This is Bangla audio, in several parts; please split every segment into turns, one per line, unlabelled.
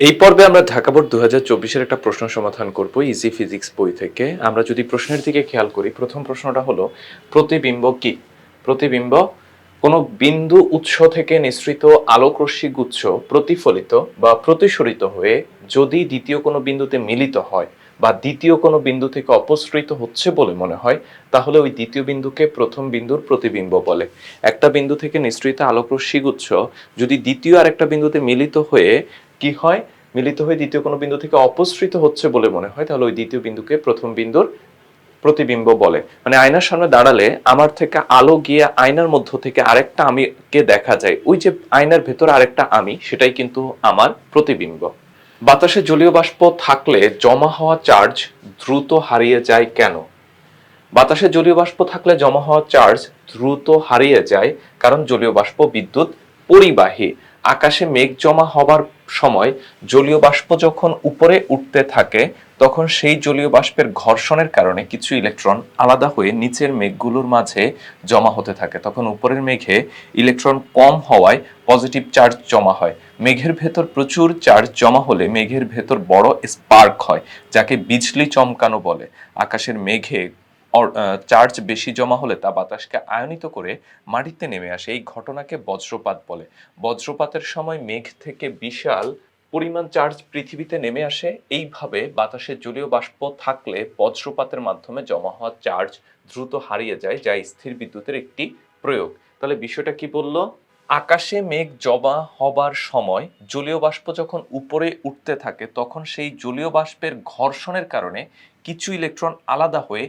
এই পর্বে আমরা ঢাকা বোর্ড দু হাজার একটা প্রশ্ন সমাধান করব ইজি ফিজিক্স বই থেকে। আমরা যদি প্রশ্নের দিকে খেয়াল করি, প্রথম প্রশ্নটা হলো, প্রতিবিম্ব কি? প্রতিবিম্ব কোনো বিন্দু উৎস থেকে নিঃসৃত আলোকরশ্মি গুচ্ছ প্রতিফলিত বা প্রতিসরিত হয়ে যদি দ্বিতীয় কোনো বিন্দুতে মিলিত হয় বা দ্বিতীয় কোনো বিন্দু থেকে অপসৃত হচ্ছে বলে মনে হয়, তাহলে ওই দ্বিতীয় বিন্দুকে প্রথম বিন্দুর প্রতিবিম্ব বলে। একটা বিন্দু থেকে নিঃসৃত আলোকরশ্মি গুচ্ছ যদি দ্বিতীয় আরেকটা বিন্দুতে মিলিত হয়ে কি হয়? মিলিত হয়ে দ্বিতীয় কোনো বিন্দু থেকে অপসৃত হচ্ছে বলে মনে হয়। তাহলে ওই দ্বিতীয় বিন্দুকে প্রথম বিন্দুর প্রতিবিম্ব বলে। মানে আয়নার সামনে দাঁড়ালে আমার থেকে আলো গিয়ে আয়নার মধ্য থেকে আরেকটা আমিকে দেখা যায়। ওই যে আয়নার ভেতর আরেকটা আমি, সেটাই কিন্তু আমার প্রতিবিম্ব। বাতাসে জলীয় বাষ্প থাকলে জমা হওয়া চার্জ দ্রুত হারিয়ে যায় কেন? বাতাসে জলীয় বাষ্প থাকলে জমা হওয়া চার্জ দ্রুত হারিয়ে যায়, কারণ জলীয় বাষ্প বিদ্যুৎ পরিবাহী। আকাশে মেঘ জমা হবার সময় জলীয় বাষ্প যখন উপরে উঠতে থাকে, তখন সেই জলীয় বাষ্পের ঘর্ষণের কারণে কিছু ইলেকট্রন আলাদা হয়ে নিচের মেঘগুলোর মাঝে জমা হতে থাকে। তখন উপরের মেঘে ইলেকট্রন কম হওয়ায় পজিটিভ চার্জ জমা হয়। মেঘের ভেতর প্রচুর চার্জ জমা হলে মেঘের ভেতর বড় স্পার্ক হয়, যাকে বিজলি চমকানো বলে। আকাশের মেঘে চার্জ বেশি জমা হলে তা বাতাসকে আয়নিত করে মাটিতে নেমে আসে। এই ঘটনাকে বজ্রপাত বলে। বজ্রপাতের সময় মেঘ থেকে বিশাল পরিমাণ চার্জ পৃথিবীতে নেমে আসে। এইভাবে বাতাসে জলীয় বাষ্প থাকলে বজ্রপাতের মাধ্যমে জমা হওয়া চার্জ দ্রুত হারিয়ে যায়, যা স্থির বিদ্যুতের একটি প্রয়োগ। তাহলে বিষয়টা কি বলল? আকাশে মেঘ জমা হবার সময় জলীয় বাষ্প যখন উপরে উঠতে থাকে, তখন সেই জলীয় বাষ্পের ঘর্ষণের কারণে কিছু ইলেকট্রন আলাদা হয়ে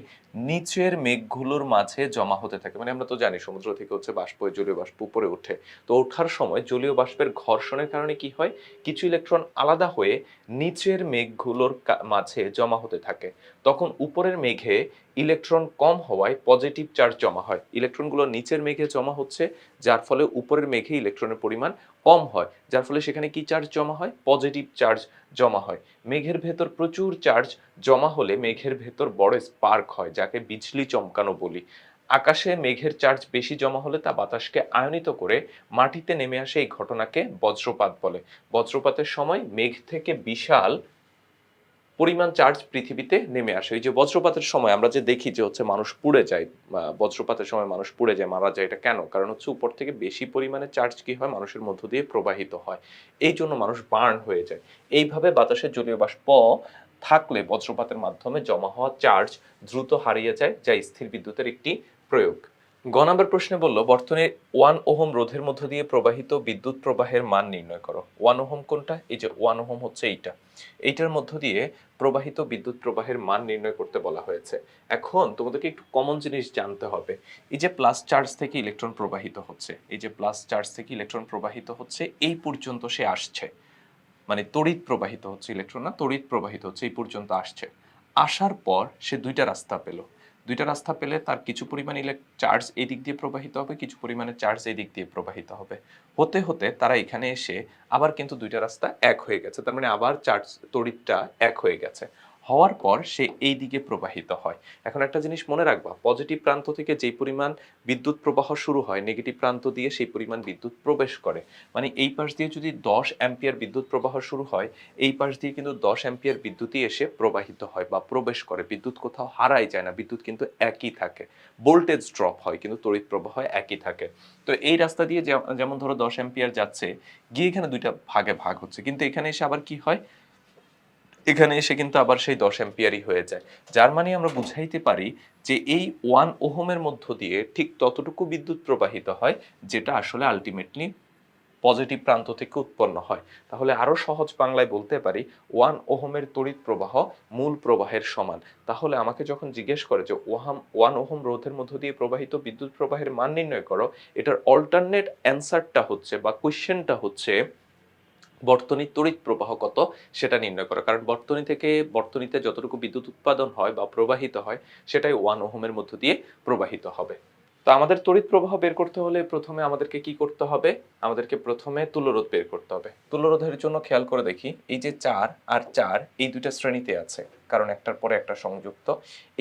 নিচের মেঘগুলোর মাঝে জমা হতে থাকে। মানে আমরা তো জানি, সমুদ্র থেকে হচ্ছে বাষ্প, জলীয় বাষ্প উপরে ওঠে। তো ওঠার সময় জলীয় বাষ্পের ঘর্ষণের কারণে কি হয়? কিছু ইলেকট্রন আলাদা হয়ে নিচের মেঘগুলোর মাঝে জমা হতে থাকে। তখন উপরের মেঘে ইলেকট্রন কম হওয়ায় পজিটিভ চার্জ জমা হয়। ইলেকট্রনগুলো নিচের মেঘে জমা হচ্ছে, যার ফলে উপরের মেঘে ইলেকট্রনের পরিমাণ কম হয়, যার ফলে সেখানে কি চার্জ জমা হয়? পজিটিভ চার্জ জমা হয়। মেঘের ভেতর প্রচুর চার্জ জমা হলে মেঘের ভেতর বড় স্পার্ক হয়, যাকে বিজলি চমকানো বলি। আকাশে মেঘের চার্জ বেশি জমা হলে তা বাতাসকে আয়নিত করে মাটিতে নেমে আসে এই ঘটনাকে বজ্রপাত বলে। বজ্রপাতের সময় মেঘ থেকে বিশাল পরিমাণ চার্জ পৃথিবীতে নেমে আসে। এই যে বজ্রপাতের সময় আমরা যে দেখি যে হচ্ছে মানুষ পুড়ে যায় বজ্রপাতের সময় মানুষ পুড়ে যায়, মারা যায়, এটা কেন? কারণ হচ্ছে উপর থেকে বেশি পরিমাণে চার্জ কি হয়? মানুষের মধ্য দিয়ে প্রবাহিত হয়। এই জন্য মানুষ বার্ন হয়ে যায়। এইভাবে বাতাসের জলীয় বাষ্প থাকলে বজ্রপাতের মাধ্যমে জমা হওয়া চার্জ দ্রুত হারিয়ে যায়, যা স্থির বিদ্যুতের একটি প্রয়োগ। গ নাম্বার প্রশ্নে বলল, বর্তনে ওয়ান ওহম রোধের মধ্য দিয়ে প্রবাহিত বিদ্যুৎ প্রবাহের মান নির্ণয় করো। ওয়ান ওহম কোনটা? এই যে ওয়ান ওহম হচ্ছে এইটা। এইটার মধ্য দিয়ে প্রবাহিত বিদ্যুৎ প্রবাহের মান নির্ণয় করতে বলা হয়েছে। এখন তোমাদেরকে একটু কমন জিনিস জানতে হবে। এই যে প্লাস চার্জ থেকে ইলেকট্রন প্রবাহিত হচ্ছে, এই যে প্লাস চার্জ থেকে ইলেকট্রন প্রবাহিত হচ্ছে, এই পর্যন্ত সে আসছে। মানে তড়িৎ প্রবাহিত হচ্ছে ইলেকট্রন না, তড়িৎ প্রবাহিত হচ্ছে, এই পর্যন্ত আসছে। আসার পর সে দুইটা রাস্তা পেল। দুইটা রাস্তা পেলে তার কিছু পরিমাণ চার্জ এই দিক দিয়ে প্রবাহিত হবে, কিছু পরিমাণে চার্জ এই দিক দিয়ে প্রবাহিত হবে। হতে হতে তারা এখানে এসে আবার কিন্তু দুইটা রাস্তা এক হয়ে গেছে। তার মানে আবার চার্জ তড়িৎটা এক হয়ে গেছে। হওয়ার পর সে এই দিকে প্রবাহিত হয়। এখন একটা জিনিস মনে রাখবা পজিটিভ প্রান্ত থেকে যেই পরিমাণ বিদ্যুৎ প্রবাহ শুরু হয় নেগেটিভ প্রান্ত দিয়ে সেই পরিমাণ বিদ্যুৎ প্রবেশ করে। মানে এই পাশ দিয়ে যদি দশ অ্যাম্পিয়ার বিদ্যুৎ প্রবাহ শুরু হয়, এই পাশ দিয়ে কিন্তু দশ অ্যাম্পিয়ার বিদ্যুৎই এসে প্রবাহিত হয় বা প্রবেশ করে। বিদ্যুৎ কোথাও হারাই যায় না, বিদ্যুৎ কিন্তু একই থাকে। ভোল্টেজ ড্রপ হয়, কিন্তু তড়িৎ প্রবাহ একই থাকে। তো এই রাস্তা দিয়ে যেমন ধরো দশ অ্যাম্পিয়ার যাচ্ছে, গিয়ে এখানে দুইটা ভাগে ভাগ হচ্ছে। কিন্তু এখানে এসে আবার কি হয়? এখানে এসে কিন্তু আবার সেই দশ অ্যাম্পিয়ারই হয়ে যায়। যার মানে আমরা বুঝাইতে পারি যে এই ওয়ান ওহমের মধ্য দিয়ে ঠিক ততটুকু বিদ্যুৎ প্রবাহিত হয়, যেটা আসলে আলটিমেটলি পজিটিভ প্রান্ত থেকে উৎপন্ন হয়। তাহলে আরও সহজ বাংলায় বলতে পারি, ওয়ান ওহমের তড়িৎ প্রবাহ মূল প্রবাহের সমান। তাহলে আমাকে যখন জিজ্ঞেস করে যে ওহাম ওয়ান ওহম রোধের মধ্য দিয়ে প্রবাহিত বিদ্যুৎ প্রবাহের মান নির্ণয় করো, এটার অল্টারনেট অ্যান্সারটা হচ্ছে বা কোয়েশ্চেনটা হচ্ছে বর্তনীর তড়িৎ প্রবাহ কত সেটা নির্ণয় করা। কারণ বর্তনী থেকে বর্তনীতে যতটুকু বিদ্যুৎ উৎপাদন হয় বা প্রবাহিত হয়, সেটাই ওয়ান ওহমের মধ্য দিয়ে প্রবাহিত হবে। আমাদের তড়িৎ প্রবাহ বের করতে হলে প্রথমে আমাদেরকে কি করতে হবে? আমাদেরকে প্রথমে তুল্যরোধ বের করতে হবে। তুল্যরোধের জন্য খেয়াল করে দেখি, এই যে চার আর চার, এই দুইটা শ্রেণীতে আছে, কারণ একটার পরে একটা সংযুক্ত।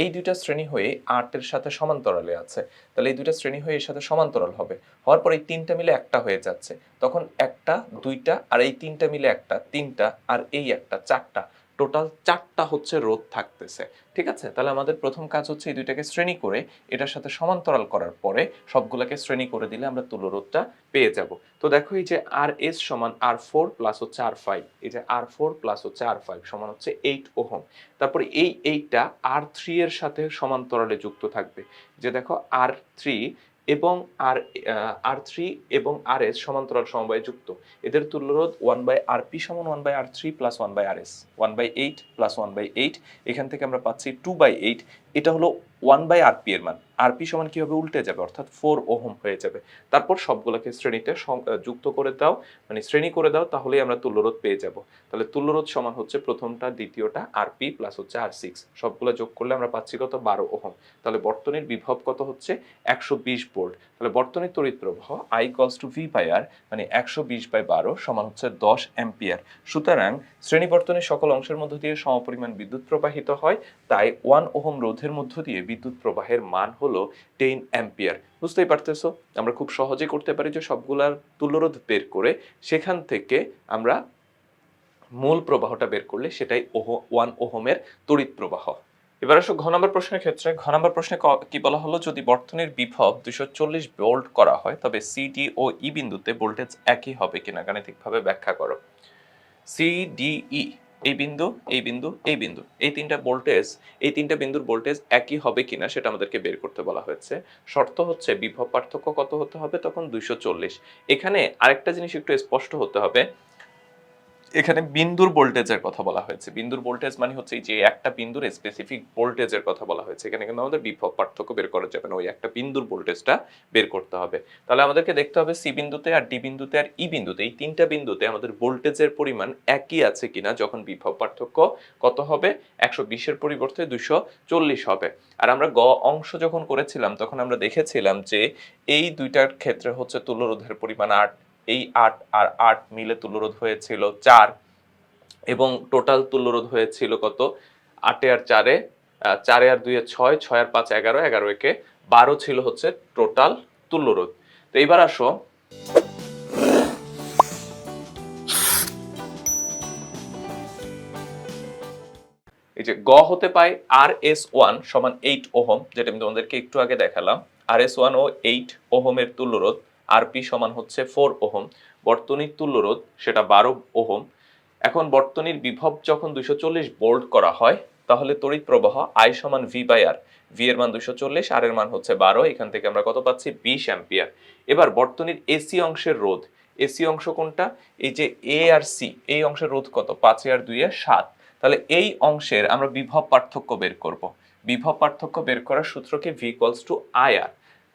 এই দুইটা শ্রেণি হয়ে আটের সাথে সমান্তরালে আছে। তাহলে এই দুইটা শ্রেণি হয়ে এর সাথে সমান্তরাল হবে। হওয়ার পর এই তিনটা মিলে একটা হয়ে যাচ্ছে। তখন একটা, দুইটা আর এই তিনটা মিলে একটা, তিনটা আর এই একটা, চারটা। টোটাল চারটা হচ্ছে রোধ থাকতেছে। ঠিক আছে? তাহলে আমাদের প্রথম কাজ হচ্ছে এই দুইটাকে শ্রেণি করে এটার সাথে সমান্তরাল করার পরে সবগুলোকে শ্রেণি করে দিলে আমরা তুলো তুল্যরোধটা পেয়ে যাব। তো দেখো এই যে আর এস সমান আর ফোর প্লাস হচ্ছে আর ফাইভ এই যে আর ফোর প্লাস হচ্ছে আর ফাইভ সমান হচ্ছে এইট ওহম। তারপরে এই এইটটা আর থ্রি এর সাথে সমান্তরালে যুক্ত থাকবে। যে দেখো আর থ্রি এবং আর আর থ্রি এবং আর এস সমান্তরাল সমবায় যুক্ত। এদের তুল্যরোধ ওয়ান বাই আর পি সমান one by R three plus one by R S one by eight plus one by eight এখান থেকে আমরা পাচ্ছি টু বাই এইট এটা হলো ওয়ান বাই আর পি এর মান। আরপি সমান কি হবে উল্টে যাবে? অর্থাৎ ফোর ওহম হয়ে যাবে। তারপর সবগুলোকে শ্রেণীতে যুক্ত করে দাও। মানে শ্রেণি করে দাও, তাহলেই আমরা তুল্যরোধ পেয়ে যাব। তাহলে তুল্যরোধ সমান হচ্ছে প্রথমটা, দ্বিতীয়টা আরপি প্লাস হচ্ছে আর সিক্স সবগুলো যোগ করলে আমরা পাচ্ছি কত? বারো ওহম। তাহলে বর্তনীর বিভব কত হচ্ছে? একশো বিশ ভোল্ট। তাহলে বর্তনীর তড়িৎ প্রবাহ আই কলস টু ভি বাই আর মানে একশো বিশ বাই বারো, সমান হচ্ছে দশ অ্যাম্পিয়ার। সুতরাং শ্রেণি বর্তনের সকল অংশের মধ্য দিয়ে সমপরিমাণ বিদ্যুৎ প্রবাহিত হয়, তাই ওয়ান ওহম রোধের মধ্য দিয়ে বিদ্যুৎ প্রবাহের মান হলো টেন অ্যাম্পিয়ার বুঝতেই পারতেছো? আমরা খুব সহজে করতে পারি যে সবগুলার তুল্যরোধ বের করে সেখান থেকে আমরা মূল প্রবাহটা বের করলে সেটাই ওহ ওয়ান ওহোমের তড়িৎ প্রবাহ। এবার আসো ঘ নম্বর প্রশ্নের ক্ষেত্রে। ঘ নম্বর প্রশ্নে কি বলা হলো? যদি বর্তনীর বিভব দুশো চল্লিশ ভোল্ট করা হয়, তবে সিডি ও ই বিন্দুতে ভোল্টেজ একই হবে কিনা গাণিতিকভাবে ব্যাখ্যা করো। সিডিই এই বিন্দু এই বিন্দু এই বিন্দু। এই তিনটা ভোল্টেজ এই তিনটা বিন্দুর ভোল্টেজ একই হবে কিনা সেটা আমাদেরকে বের করতে বলা হয়েছে। শর্ত হচ্ছে বিভব পার্থক্য কত হতে হবে? তখন দুইশো চল্লিশ। এখানে আরেকটা জিনিস একটু স্পষ্ট হতে হবে। এখানে বিন্দুর ভোল্টেজের কথা বলা হয়েছে। বিন্দুর ভোল্টেজ মানে হচ্ছে এই যে একটা বিন্দুর স্পেসিফিক ভোল্টেজের কথা বলা হয়েছে। এখানে কিন্তু আমাদের বিভব পার্থক্য বের করা যাবে না, ওই একটা বিন্দুর ভোল্টেজটা বের করতে হবে। তাহলে আমাদেরকে দেখতে হবে সি বিন্দুতে আর ডি বিন্দুতে আর ই বিন্দুতে, এই তিনটা বিন্দুতে আমাদের ভোল্টেজের পরিমাণ একই আছে কিনা যখন বিভব পার্থক্য কত হবে? একশো বিশের পরিবর্তে দুশো চল্লিশ হবে। আর আমরা গ অংশ যখন করেছিলাম, তখন আমরা দেখেছিলাম যে এই দুইটার ক্ষেত্রে হচ্ছে তুল্যরোধের পরিমাণ আট এই আট আর আট মিলে তুল্যরোধ হয়েছিল চার এবং টোটাল তুল্যরোধ হয়েছিল কত? আটে আর চারে চারে আর দুইয়ে ছয় ছয় আর পাঁচ এগারো এগারো একে বারো ছিল হচ্ছে টোটাল তুল্যরোধ। তো এইবার আসো। এই যে গ হতে পাই আর এস ওয়ান সমান এইট ওহম, যেটা আমি তোমাদেরকে একটু আগে দেখালাম। আর এস ওয়ান ও এইট ওহমের তুল্যরোধ আর পি সমান হচ্ছে ফোর ওহম। বর্তনীর তুল্যরোধ সেটা বারো ওহম। এখন বর্তনীর বিভব যখন দুশো চল্লিশ বোল্ড করা হয়, তাহলে তড়িৎ প্রবাহ আই সমান ভি বাই আর ভি এর মান দুশো চল্লিশ আর এর মান হচ্ছে বারো, এখান থেকে আমরা কত পাচ্ছি? বিশ অ্যাম্পিয়ার। এবার বর্তনীর এসি অংশের রোধ। এসি অংশ কোনটা? এই যে এ আর সি এই অংশের রোধ কত? পাঁচে আর দুই আর সাত। তাহলে এই অংশের আমরা বিভব পার্থক্য বের করব। বিভব পার্থক্য বের করার সূত্র কি V equals to I R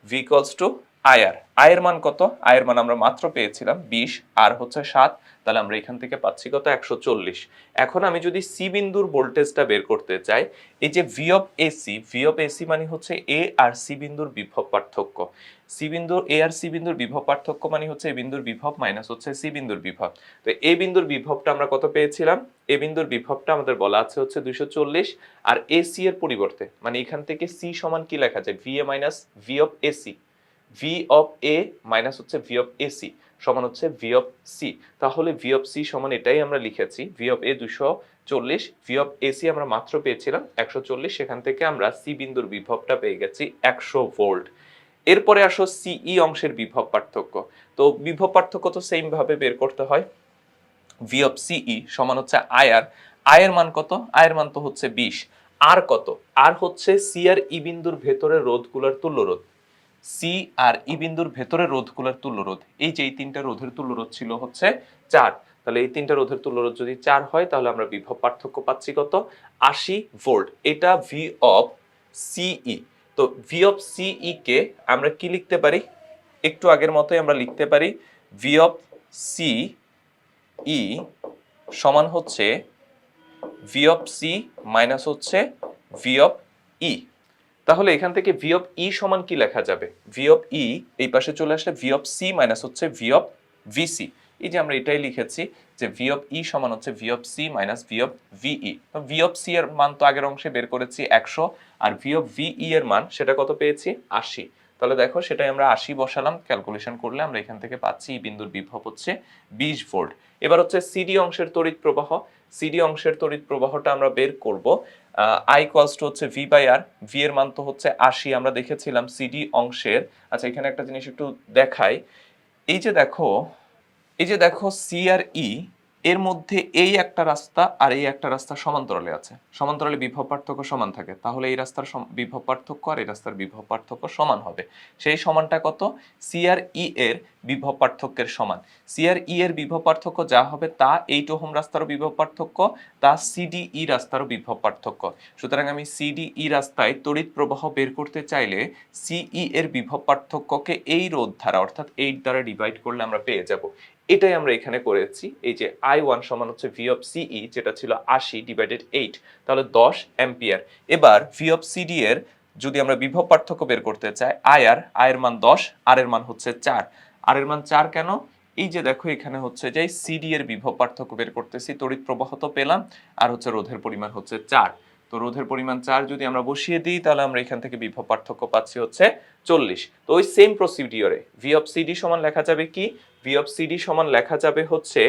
V equals to I R আয়ের মান কত? আয়ের মান আমরা মাত্র পেয়েছিলাম বিশ, আর হচ্ছে সাত, তাহলে আমরা এখান থেকে পাচ্ছি কত? একশো চল্লিশ। এখন আমি যদি সি বিন্দুর ভোল্টেজটা বের করতে চাই, এই যে V of AC V of AC মানে হচ্ছে এ আর সি বিন্দুর বিভব পার্থক্য। সি বিন্দুর এ আর সি বিন্দুর বিভব পার্থক্য মানে হচ্ছে এ বিন্দুর বিভব মাইনাস হচ্ছে সি বিন্দুর বিভব। তো এ বিন্দুর বিভবটা আমরা কত পেয়েছিলাম? এ বিন্দুর বিভবটা আমাদের বলা আছে হচ্ছে দুইশো চল্লিশ, আর এসি এর পরিবর্তে মানে এখান থেকে সি সমান কি লেখা যায়? V A minus V of AC V of A minus হচ্ছে ভি অফ এসি সমান হচ্ছে ভি অফ সি তাহলে ভি অফ সি সমান এটাই আমরা লিখেছি। ভি অফ এ দুশো চল্লিশ ভি অফ এসি আমরা মাত্র পেয়েছিলাম একশো চল্লিশ, সেখান থেকে আমরা সি বিন্দুর বিভবটা পেয়ে গেছি একশো ভোল্ট। এরপরে আসো সিই অংশের বিভব পার্থক্য। তো বিভব পার্থক্য তো সেম ভাবে বের করতে হয়। ভি অফ সিই সমান হচ্ছে আয়ার আয়ের মান কত? আয়ের মান তো হচ্ছে বিশ। আর কত? আর হচ্ছে সি আর ই বিন্দুর ভেতরে রোধগুলোর তুল্য রোধ সি আর ই বিন্দুর ভেতরে রোধগুলোর তুল্য রোধ এই যে এই তিনটা রোধের তুল্য রোধ ছিল হচ্ছে চার। তাহলে এই তিনটা রোধের তুল্য রোধ যদি চার হয়, তাহলে আমরা বিভব পার্থক্য পাচ্ছি কত? আশি ভোল্ট। এটা ভি অফ সিই তো ভি অফ সিই কে আমরা কি লিখতে পারি? একটু আগের মতোই আমরা লিখতে পারি ভি অফ সি ই সমান হচ্ছে ভি অফ সি মাইনাস হচ্ছে ভি অফ ই তাহলে এখান থেকে ভি অফ ই সমান কি লেখা যাবে? ভি অফ ই এই পাশে চলে আসলে ভি অফ সি মাইনাস হচ্ছে ভি অফ ভিসি এই যে আমরা এটাই লিখেছি যে ভি অফ ই সমান হচ্ছে V of C minus V of V E V of C এর মান তো আগের অংশে বের করেছি একশো, আর ভি অফ ভিই এর মান সেটা কত পেয়েছি? আশি। তাহলে দেখো সেটাই আমরা আশি বসালাম ক্যালকুলেশন করলে আমরা এখান থেকে পাচ্ছি বিন্দুর বিভব হচ্ছে বিশ ভোল্ট এবার হচ্ছে সিডি অংশের তড়িৎ প্রবাহ। সিডি অংশের তড়িৎ প্রবাহটা আমরা বের করব আই কস্ট হচ্ছে ভি বাই আর ভি এর মান তো হচ্ছে আশি, আমরা দেখেছিলাম সিডি অংশের। আচ্ছা এখানে একটা জিনিস একটু দেখাই। এই যে দেখো, এই যে দেখো সি আর ই এর মধ্যে এই একটা রাস্তা আর এই একটা রাস্তা সমান্তরালে আছে। সমান্তরালে বিভব পার্থক্য সমান থাকে। তাহলে এই রাস্তার বিভব পার্থক্য আর এই রাস্তার বিভব পার্থক্য সমান হবে। সেই সমানটা কত? সি আর ই এর বিভব পার্থক্যের সমান। সি আর ই এর বিভব পার্থক্য যা হবে তা এইট ওহম রাস্তারও বিভব পার্থক্য, তা সিডিই রাস্তারও বিভব পার্থক্য। সুতরাং আমি সিডিই রাস্তায় তড়িৎ প্রবাহ বের করতে চাইলে সিই এর বিভব পার্থক্যকে এই রোধ দ্বারা অর্থাৎ এইট দ্বারা ডিভাইড করলে আমরা পেয়ে যাব। এটাই আমরা এখানে করেছি। এই যে আই ওয়ান সমান হচ্ছে ভি অফ সিই যেটা ছিল আশি ডিভাইডেড এইট তাহলে দশ অ্যাম্পিয়ার এবার ভি অফ সিডি এর যদি আমরা বিভব পার্থক্য বের করতে চাই আই আর আয়ের মান দশ আর এর মান হচ্ছে চার। আর এর মান চার কেন? এই যে দেখো এখানে হচ্ছে যে সিডি এর বিভব পার্থক্য বের করতেছি, তড়িৎ প্রবাহ তো পেলাম, আর হচ্ছে রোধের পরিমাণ হচ্ছে চার। তো রোধের পরিমাণ চার যদি আমরা বসিয়ে দিই, তাহলে আমরা এখান থেকে বিভব পার্থক্য পাচ্ছি হচ্ছে চল্লিশ। তো ওই সেম প্রসিডিওরে ভি অফ সিডি সমান লেখা যাবে কি? ভি অফ সিডি সমান লেখা যাবে হচ্ছে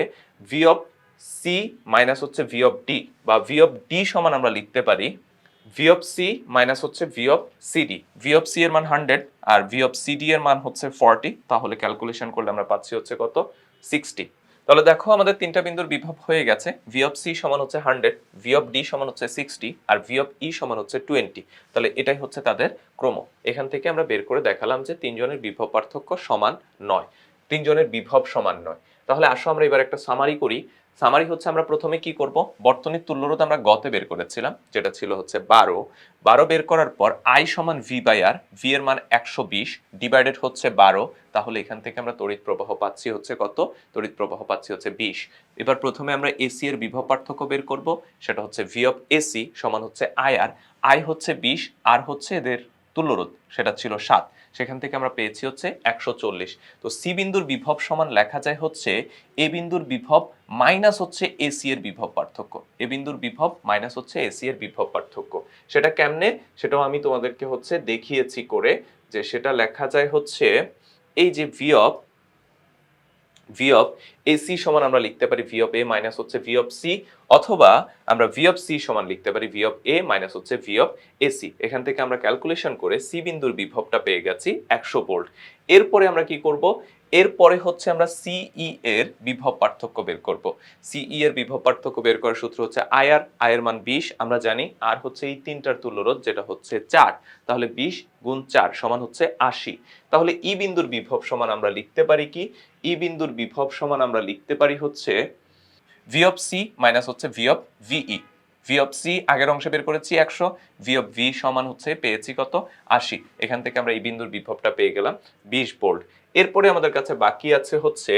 ভি অফ সি মাইনাস হচ্ছে ভি অফ ডি বা ভি অফ ডি সমান আমরা লিখতে পারি ভি অফ সি মাইনাস হচ্ছে V of C D V of C এর মান হান্ড্রেড আর ভি অফ সিডি এর মান হচ্ছে ফর্টি তাহলে ক্যালকুলেশন করলে আমরা পাচ্ছি হচ্ছে কত সিক্সটি তাহলে দেখো আমাদের তিনটা বিন্দুর বিভব হয়ে গেছে ভি অফ সি সমান হচ্ছে হান্ড্রেড ভি অফ ডি সমান হচ্ছে সিক্সটি আর ভি অফ ই সমান হচ্ছে টোয়েন্টি তাহলে এটাই হচ্ছে তাদের ক্রম এখান থেকে আমরা বের করে দেখালাম যে তিনজনের বিভব পার্থক্য সমান নয় তিনজনের বিভব সমান নয়। তাহলে আসো আমরা এবার একটা সামারি করি। সামারি হচ্ছে আমরা প্রথমে কি করব? বর্তনীর তুল্যরোধ আমরা গতে বের করেছিলাম, যেটা ছিল হচ্ছে বারো। বারো বের করার পর আই সমান ভি বাই আর ভি এর মান একশো বিশ ডিভাইডেড হচ্ছে বারো। তাহলে এখান থেকে আমরা তড়িৎ প্রবাহ পাচ্ছি হচ্ছে কত? তড়িৎ প্রবাহ পাচ্ছি হচ্ছে বিশ। এবার প্রথমে আমরা এসি এর বিভব পার্থক্য বের করব, সেটা হচ্ছে ভি অফ এসি সমান হচ্ছে আই আর আই হচ্ছে বিশ আর হচ্ছে এদের তুল্যরোধ, সেটা ছিল সাত। সেখান থেকে আমরা পেয়েছি হচ্ছে একশো চল্লিশ। তো সি বিন্দুর বিভব সমান লেখা যায় হচ্ছে এ বিন্দুর বিভব মাইনাস হচ্ছে এসি এর বিভব পার্থক্য। এ বিন্দুর বিভব মাইনাস হচ্ছে এসি এর বিভব পার্থক্য। সেটা কেমনে? সেটাও আমি তোমাদেরকে হচ্ছে দেখিয়েছি করে যে সেটা লেখা যায় হচ্ছে এই যে V V of A C সমান আমরা লিখতে পারি ভি অফ এ মাইনাস হচ্ছে ভি অফ সি অথবা আমরা ভি অফ সি সমান লিখতে পারি ভি অফ এ মাইনাস হচ্ছে ভি অফ এ সি এখান থেকে আমরা ক্যালকুলেশন করে সি বিন্দুর বিভবটা পেয়ে গেছি একশো ভোল্ট এরপরে আমরা কি করব? এরপরে হচ্ছে আমরা সিই এর বিভব পার্থক্য বের করব। সিই এর বিভব পার্থক্য বের করার সূত্র হচ্ছে আয়ার আয়ের মান বিশ, আমরা জানি আর হচ্ছে এই তিনটার তুল্যরোধ, যেটা হচ্ছে চার। তাহলে বিশ গুণ চার সমান হচ্ছে আশি। তাহলে ই বিন্দুর বিভব সমান আমরা লিখতে পারি কি? ই বিন্দুর বিভব সমান আমরা লিখতে পারি হচ্ছে ভি অফ সি মাইনাস হচ্ছে V of V E V of C আগের অংশে বের করেছি একশো ভি অফ ভি সমান হচ্ছে পেয়েছি কত? আশি। এখান থেকে আমরা এই বিন্দুর বিভবটা পেয়ে গেলাম বিশ ভোল্ট এরপরে আমাদের কাছে বাকি আছে হচ্ছে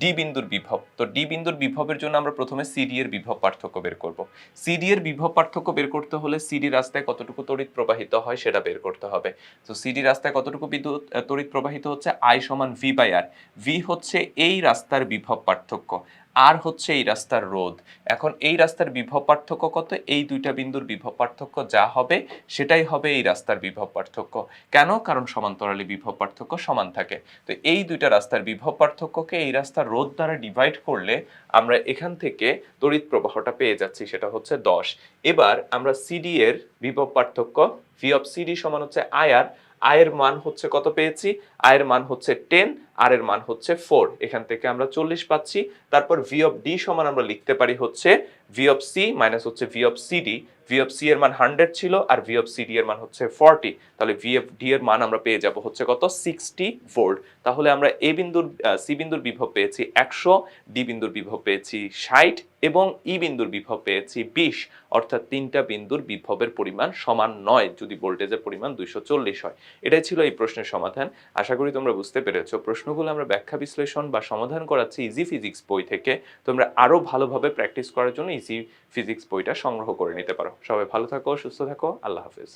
ডি বিন্দুর বিভব। তো ডি বিন্দুর বিভবের জন্য আমরা প্রথমে সিডি এর বিভব পার্থক্য বের করব। সিডি এর বিভব পার্থক্য বের করতে হলে সিডি রাস্তায় কতটুকু তড়িৎ প্রবাহিত হয় সেটা বের করতে হবে। তো সিডি রাস্তায় কতটুকু বিদ্যুৎ তড়িৎ প্রবাহিত হচ্ছে? আই সমান ভি বাই আর ভি হচ্ছে এই রাস্তার বিভব পার্থক্য। আর হচ্ছে এই রাস্তার রোধ। এখন এই রাস্তার বিভব পার্থক্য কত? এই দুইটা বিন্দুর বিভব পার্থক্য যা হবে, সেটাই হবে এই রাস্তার বিভব পার্থক্য। কেন? কারণ সমান্তরালে বিভব পার্থক্য সমান থাকে। তো এই দুইটা রাস্তার বিভব পার্থক্যকে এই রাস্তার রোধ দ্বারা ডিভাইড করলে আমরা এখান থেকে তড়িৎ প্রবাহটা পেয়ে যাচ্ছি, সেটা হচ্ছে দশ। এবার আমরা সিডি এর বিভব পার্থক্য ভি অফ সিডি সমান হচ্ছে আয়ার আয়ের মান হচ্ছে কত পেয়েছি? আয়ের মান হচ্ছে টেন আর এর মান হচ্ছে ফোর এখান থেকে আমরা চল্লিশ পাচ্ছি। তারপর ভি অফ ডি সমান আমরা লিখতে পারি হচ্ছে ভি অফ সি মাইনাস হচ্ছে V of C D V of C এর মান হান্ড্রেড ছিল আর ভি অফ সিডি এর মান হচ্ছে ফর্টি তাহলে ভি এফ ডি এর মান আমরা পেয়ে যাব হচ্ছে কত? সিক্সটি ভোল্ট তাহলে আমরা এ বিন্দুর সি বিন্দুর বিভব পেয়েছি একশো ডি বিন্দুর বিভব পেয়েছি ষাট এবং ই বিন্দুর বিভব পেয়েছি বিশ। অর্থাৎ তিনটা বিন্দুর বিভবের পরিমাণ সমান নয় যদি ভোল্টেজের পরিমাণ দুইশো চল্লিশ হয়। এটাই ছিল এই প্রশ্নের সমাধান। আশা করি তোমরা বুঝতে পেরেছ। প্রশ্নগুলো আমরা ব্যাখ্যা বিশ্লেষণ বা সমাধান করাচ্ছি ইজি ফিজিক্স বই থেকে। তোমরা আরও ভালোভাবে প্র্যাকটিস করার জন্য ইজি ফিজিক্স বইটা সংগ্রহ করে নিতে পারো। সবাই ভালো থাকো সুস্থ থাকো আল্লাহ হাফেজ।